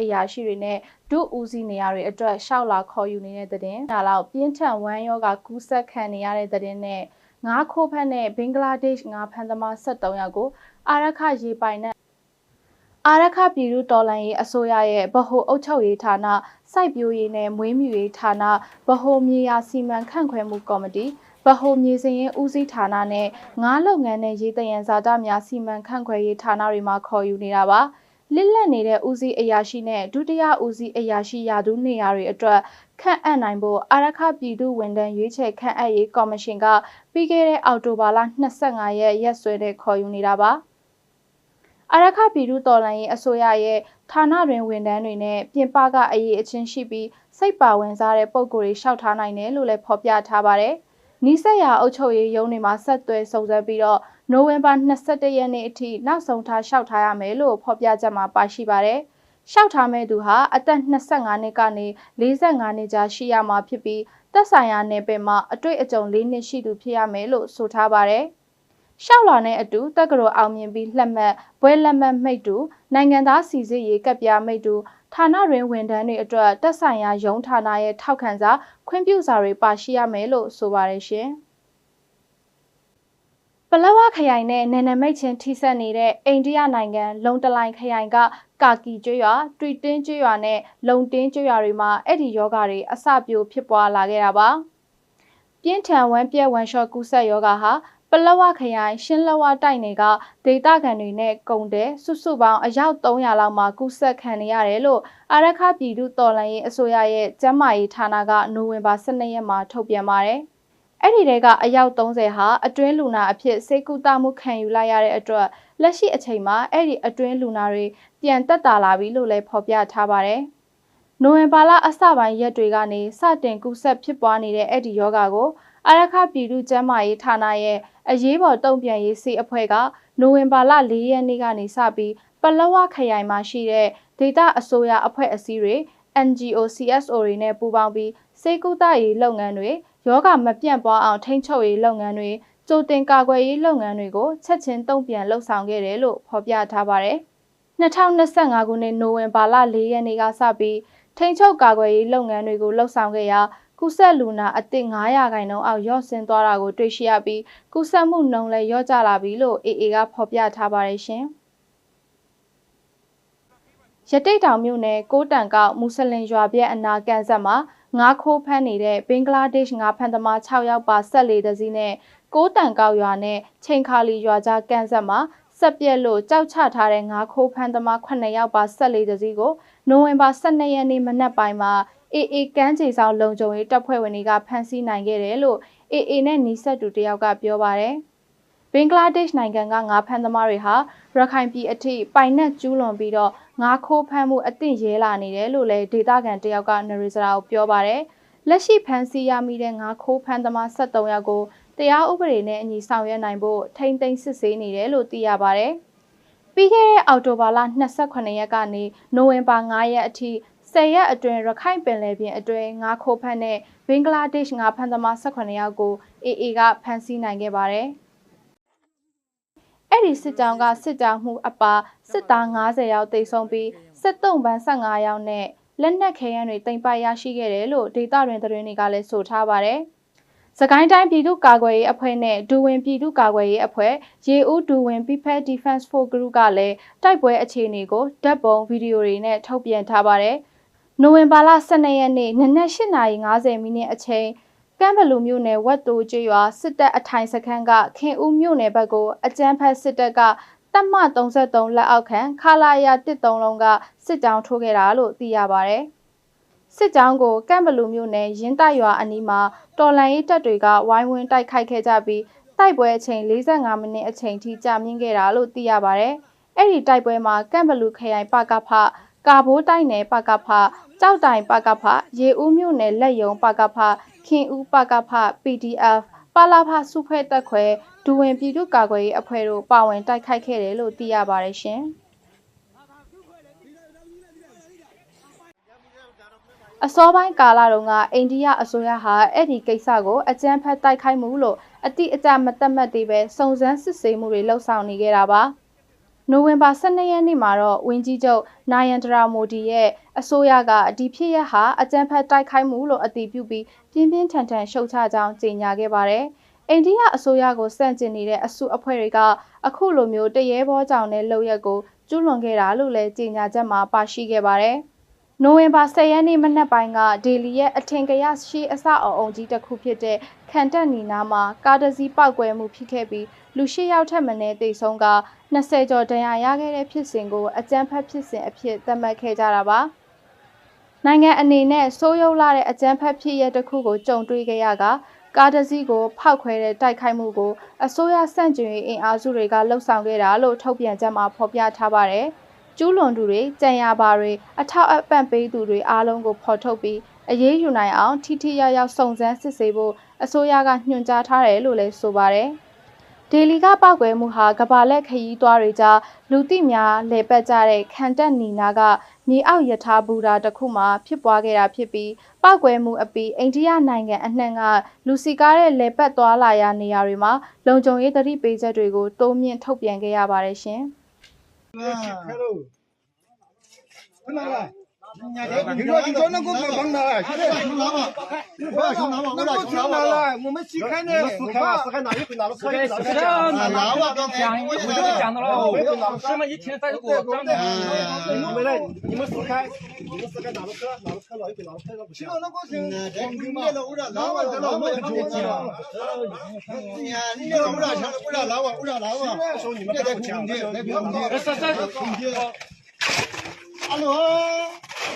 အရာရှိတွေနဲ့ဒုဦးစီးနေရာတွေအတွက်ရှောက်လာခေါ်ယူနေတဲ့တဲ့တင်ဒါလောက်ပြင်းထန်ဝမ်းရောဂါကူးစက်ခံနေရတဲ့တဲ့တင်နဲ့ငါးခိုးဖက်နဲ့ဘင်္ဂလားဒေ့ရှ်ငါးဖန်သမား73ယောက်ကိုအာရခရေပိုင်နဲ့အာရခပြည်သူတော်လှန်ရေးအစိုးရရဲ့ဗဟိုအုပ်ချုပ်ရေးဌာနစိုက်ပျိုးရေးနဲ့မွေးမြူရေးဌာနဗဟိုမြေယာစီမံခန့်ခွဲမှုကော်မတီဗဟိုမြေစင်ရင်ဦးစီးဌာနနဲ့ငါးလုပ်ငန်းနဲ့ရေးတယံဇာတများစီမံခန့်ခွဲရေးဌာနတွေမှာခေါ်ယူနေတာပါ လစ်လက်နေတဲ့ဦးစီးအရာရှိနဲ့ဒုတိယဦးစီးအရာရှိရာထူးနေရာတွေအတွက်ခန့်အပ်နိုင်ဖို့အာရခပြည်သူဝန်ထမ်းရွေးချယ်ခန့်အပ်ရေးကော်မရှင်ကပြီးခဲ့တဲ့အောက်တိုဘာလ25ရက်ရက်စွဲနဲ့ခေါ်ယူနေတာပါအာရခပြည်သူတော်လှန်ရေးအစိုးရရဲ့ဌာနတွင်ဝန်ထမ်းတွေနဲ့ပြင်ပကအရေးအချင်းရှိပြီးစိတ်ပါဝင်စားတဲ့ပုံကိုယ်တွေရှောက်ထားနိုင်တယ်လို့လည်းဖော်ပြထားပါတယ်။နီးစပ်ရာအုပ်ချုပ်ရေးရုံးတွေမှာဆက်သွယ်စုံစမ်းပြီးတော့ နိုဝင်ဘာ22ရက်နေ့အထိနောက်ဆုံးထားလျှောက်ထားရမယ်လို့ဖော်ပြချက်မှာပါရှိပါတယ်။လျှောက်ထားမဲ့သူဟာအသက်25နှစ်ကနေ45နှစ်ကြားရှိရမှာဖြစ်ပြီးသက်ဆိုင်ရာနယ်ပယ်မှာအတွေ့အကြုံ၄နှစ်ရှိသူဖြစ်ရမယ်လို့ဆိုထားပါတယ်။ရှောက်လာတဲ့အတူတက္ကသိုလ်အောင်မြင်ပြီးလက်မှတ်ဘွဲလက်မှတ်မိတ်တူနိုင်ငံသားစီစစ်ရေးကပ်ပြားမိတ်တူဌာနတွင်ဝန်ထမ်းတွေအတွက်တက်ဆိုင်ရာရုံးဌာနရဲ့ထောက်ခံစာခွင့်ပြုစာတွေပါရှိရမယ်လို့ဆိုပါတယ်ရှင် ပလဝခရိုင်နဲ့နယ်နမိတ်ချင်းထိစပ်နေတဲ့အိန္ဒိယနိုင်ငံလုံတလိုင်ခရိုင်ကကာကီကျွရွာတွီတင်းကျွရွာနဲ့လုံတင်းကျွရွာတွေမှာအဲ့ဒီယောဂါတွေအစပြိုဖြစ်ပွားလာခဲ့တာပါပြင်းထန်ဝမ်းပြက်ဝမ်းလျှော့ကူးစက်ယောဂါဟာပလဝခရိုင်ရှင်းလဝတိုက်နယ်ကဒေသခံတွေနဲ့ကုန်တဲ့စုစုပေါင်းအယောက်300လောက်မှကူးစက်ခံနေရတယ်လို့အာရခပြည်သူတော်လှန်ရေးအစိုးရရဲ့ကျန်းမာရေးဌာနကနိုဝင်ဘာ12ရက်မှာထုတ်ပြန်ပါတယ်။ အဲ့ဒီတဲကအယောက်30ဟာအတွင်းလူနာအဖြစ်စိတ်ကူးတာမှုခံယူလိုက်ရတဲ့အတွက်လက်ရှိအချိန်မှာအဲ့ဒီအတွင်းလူနာတွေပြန်တက်တာလာပြီလို့လည်းဖော်ပြထားပါတယ်။နိုဝင်ဘာလအစပိုင်းရက်တွေကနေစတင်ကူးစက်ဖြစ်ပွားနေတဲ့အဲ့ဒီယောဂါကိုအာရခပြည်သူ့ကျန်းမာရေးဌာနရဲ့အရေးပေါ်တုံ့ပြန်ရေးစီအဖွဲ့ကနိုဝင်ဘာလ၄ရက်နေ့ကနေစပြီးပလဝခရိုင်မှာရှိတဲ့ဒေသအစိုးရအဖွဲ့အစည်းတွေ NGO CSO တွေနဲ့ပူးပေါင်းပြီးစေကူတာရေးလုပ်ငန်းတွေ ယောဂမပြန့်ပွားအောင်ထိန်းချုပ်ရေးလုပ်ငန်းတွေကြိုတင်ကာကွယ်ရေးလုပ်ငန်းတွေကိုချက်ချင်းတုံ့ပြန်လှုပ်ဆောင်ခဲ့တယ်လို့ဖော်ပြထားပါတယ်။2025ခုနှစ်နိုဝင်ဘာလ၄ရက်နေ့ကစပြီးထိန်းချုပ်ကာကွယ်ရေးလုပ်ငန်းတွေကိုလှုပ်ဆောင်ခဲ့ရာကုဆက်လူနာအသစ်900ခိုင်နှုန်းအောက်ရော့ဆင်းသွားတာကိုတွေ့ရှိရပြီးကုဆက်မှုနှုန်းလည်းရော့ကျလာပြီလို့ AA ကဖော်ပြထားပါတယ်ရှင်။ ရတိတ်တောင်မြို့နယ်ကိုတန်ကောက်မူဆလင်ရွာပြက်အနာကန်ဆက်မှာငါးခိုးဖမ်းနေတဲ့ဘင်္ဂလားဒေ့ရှ်ငါးဖမ်းသမား6ယောက်ပါဆက်လေတစည်းနဲ့ကိုတန်ကောက်ရွာနဲ့ချိန်ခါလီရွာကြားကန်ဆက်မှာဆက်ပြက်လို့ကြောက်ချထားတဲ့ငါးခိုးဖမ်းသမား9ယောက်ပါဆက်လေတစည်းကိုနိုဝင်ဘာ12ရက်နေ့မနက်ပိုင်းမှာအေအေကန်းချေဆောင်လုံခြုံရေးတပ်ဖွဲ့ဝင်တွေကဖမ်းဆီးနိုင်ခဲ့တယ်လို့အေအေနဲ့နီးစပ်သူတယောက်ကပြောပါတယ်။ဘင်္ဂလားဒေ့ရှ်နိုင်ငံကငါးဖမ်းသမားတွေဟာရခိုင်ပြည်အထိပိုင်နက်ကျူးလွန်ပြီးတော့ ငါးခိုးဖမ်းမှုအသင့်ရဲလာနေတယ်လို့လည်းဒေသခံတယောက်ကနရီစရာကိုပြောပါတယ်။လက်ရှိဖမ်းဆီးရမိတဲ့ငါးခိုးဖမ်းသမား73ယောက်ကိုတရားဥပဒေနဲ့အညီဆောင်ရွက်နိုင်ဖို့ထိမ့်သိမ်းစစ်ဆေးနေတယ်လို့သိရပါတယ်။ပြီးခဲ့တဲ့အောက်တိုဘာလ28ရက်ကနေနိုဝင်ဘာ9ရက်အထိဆယ်ရက်အတွင်းရခိုင်ပင်လယ်ပြင်အတွင်းငါးခိုးဖမ်းတဲ့ဘင်္ဂလားဒေ့ရှ်ငါးဖမ်းသမား18ယောက်ကို AA ကဖမ်းဆီးနိုင်ခဲ့ပါတယ်။အဲ့ဒီစစ်ကြောင်းကစစ်ကြောင်းမှုအပါ စစ်သား90ယောက်တိတ်ဆုံးပြီးစစ်တုံးပန်း15ယောက်နဲ့လက်နက်ခဲယမ်းတွေတင်ပိုက်ရရှိခဲ့တယ်လို့ဒေသတွင်သတင်းတွေကလည်းဆိုထားပါတယ်။စကိုင်းတိုင်းပြည်သူ့ကာကွယ်ရေးအဖွဲ့နဲ့ဒူဝင်ပြည်သူ့ကာကွယ်ရေးအဖွဲ့ရေဦးဒူဝင် People Defense Force Group ကလည်းတိုက်ပွဲအခြေအနေကိုဓာတ်ပုံဗီဒီယိုတွေနဲ့ထုတ်ပြန်ထားပါတယ်။နိုဝင်ဘာလ12ရက်နေ့နနက်8:50မိနစ်အချိန်ကမ်ဘလူမြို့နယ်ဝက်တိုကျွရွာစစ်တပ်အထိုင်စခန်းကခင်ဦးမြို့နယ်ဘက်ကိုအကြမ်းဖက်စစ်တပ်က တပ်မ33လက်အောက်ခံခလာယာ13လုံးကစစ်ကြောင်းထိုးခဲ့တာလို့သိရပါဗျ။စစ်ကြောင်းကိုကမ်ဘလူမြို့နယ်ရင်းတိုက်ရွာအနီးမှာတော်လန်ရေးတပ်တွေကဝိုင်းဝန်းတိုက်ခိုက်ခဲ့ကြပြီးတိုက်ပွဲအချိန်45မိနစ်အချိန်ထိကြာမြင့်ခဲ့တာလို့သိရပါဗျ။အဲ့ဒီတိုက်ပွဲမှာကမ်ဘလူခရိုင်ပကဖကာဘိုးတိုက်နယ်ပကဖကြောက်တိုင်ပကဖရေဦးမြို့နယ်လက်ယုံပကဖခင်ဦးပကဖ PDF ပါလာဖစုဖွဲ့တက်ခွဲ ဒူဝင်ပြည်သူ့ကာကွယ်ရေးအဖွဲ့တို့ပါဝင်တိုက်ခိုက်ခဲ့တယ်လို့သိရပါတယ်ရှင်အစောပိုင်းကာလတုန်းကအိန္ဒိယအစိုးရဟာအဲ့ဒီကိစ္စကိုအကြမ်းဖက်တိုက်ခိုက်မှုလို့အတိအကျမတတ်မှတ်သေးပဲစုံစမ်းစစ်ဆေးမှုတွေလှုပ်ဆောင်နေခဲ့တာပါနိုဝင်ဘာ12ရက်နေ့မှာတော့ဝင်းကြီးချုပ်နာယန်ဒရာမိုဒီရဲ့အစိုးရကဒီဖြစ်ရပ်ဟာအကြမ်းဖက်တိုက်ခိုက်မှုလို့အတည်ပြုပြီးပြင်းပြင်းထန်ထန်ရှုတ်ချကြောင်းကြေညာခဲ့ပါတယ်။ အိန္ဒိယအစိုးရကိုစန့်ကျင်နေတဲ့အစုအဖွဲ့တွေကအခုလိုမျိုးတရေဘောကြောင်တဲ့လုပ်ရက်ကိုကျူးလွန်ခဲ့တာလို့လည်းကြေညာချက်မှာပါရှိခဲ့ပါတယ်။နိုဝင်ဘာ10ရက်နေ့မနက်ပိုင်းကဒေလီရဲ့အထင်ကရရှိအဆောက်အအုံကြီးတစ်ခုဖြစ်တဲ့ခန်တက်နီနာမှာကားတစ်စီးပောက်ကွဲမှုဖြစ်ခဲ့ပြီးလူရှိယောက်ထက်မနည်းတိတ်ဆုံးက20ကျော်ဒဏ်ရာရခဲ့တဲ့ဖြစ်စဉ်ကိုအကြမ်းဖက်ဖြစ်စဉ်အဖြစ်သတ်မှတ်ခဲ့ကြတာပါနိုင်ငံအနေနဲ့စိုးရုံလာတဲ့အကြမ်းဖက်ဖြစ်ရပ်တစ်ခုကိုကြုံတွေ့ခဲ့ရက ကားတစ်စီးကိုဖောက်ခွဲတဲ့တိုက်ခိုက်မှုကိုအစိုးရစန့်ကျင်ရေးအင်အားစုတွေကလှုံ့ဆော်ခဲ့တာလို့ထုတ်ပြန်ချက်မှာဖော်ပြထားပါတယ်။ကျူးလွန်သူတွေကြံရပါတွေအထောက်အပံ့ပေးသူတွေအားလုံးကိုဖော်ထုတ်ပြီးအရေးယူနိုင်အောင်ထိထိရောက်ရောက်စုံစမ်းစစ်ဆေးဖို့အစိုးရကညွှန်ကြားထားတယ်လို့လည်းဆိုပါတယ်။ဒေလီကပောက်ကွဲမှုဟာကဘာလက်ခရီးသွားတွေကြားလူသိများလဲပတ်ကြတဲ့ခန်တက်နီနာက မြေအောက်ယထာဘူတာတစ်ခုမှာဖြစ်ပွားခဲ့တာဖြစ်ပြီးပောက်ကွဲမှုအပြီးအိန္ဒိယနိုင်ငံအနှံ့ကလူစီကားတဲ့လဲပတ်သွားလာရာနေရာတွေမှာလုံခြုံရေးသတိပေးချက်တွေကိုတိုးမြင့်ထုတ်ပြန်ခဲ့ရပါတယ်ရှင်။ 你你你转到过老马了？去拿老马，要拿老，那个车拿了，我们去开。你们开嘛？试开哪一回拿了车？哪一回拿了车？讲一就讲的了，我们上面一天在在张着，你们来你们试开。我们试开哪辆车？哪辆车？哪一回拿了车？谁把那我程念了？老马的老马的车啊！哎呀，你念了五辆车，五辆老马，五辆老马。说你们不讲的，那不讲，那三三不。阿罗。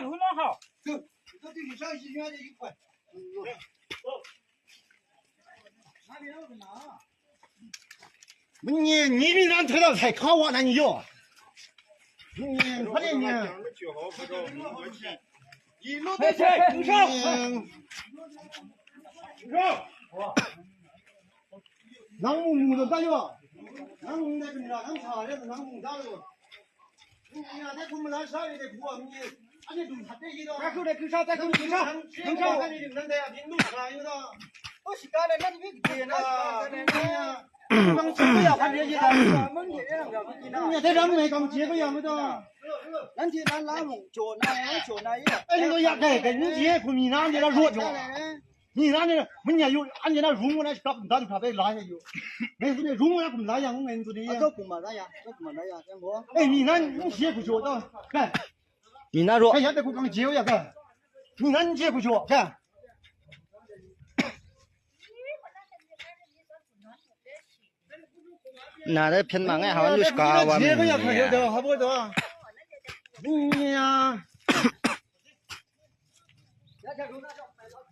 路弄好，走。我对你上医院的一块。你你比咱腿子还卡，我拿你要。你快点你。你弄点钱，你上。上。好。那木木子咋的了？那木在群里了，他们查的是那木了。路啥有的。我是干的，那你别接了。刚接个呀，还别接了。你这人没刚接个呀，没得。咱这咱拉木做那样做那样，哎，你都也该给你接，可 你那你那弱着。你那你人家有，俺家那rum我那搞不到就怕被拉下去。没事的rum我也不拉呀，我硬着的啊，。都不嘛那样，都不嘛那样，真不？哎，你那你接不着的，看，你那说哎，呀，这我刚接呀，看，你那你接不着，看。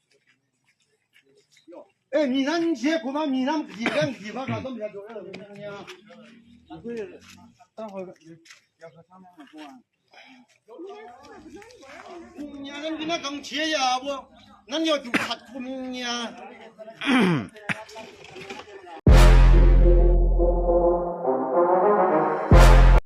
哎，米南你去不萄米南哪个地方搞这么多？我跟你讲，不会，待会要要和他们两个玩。明年跟那刚去一下不？那你要就看明年。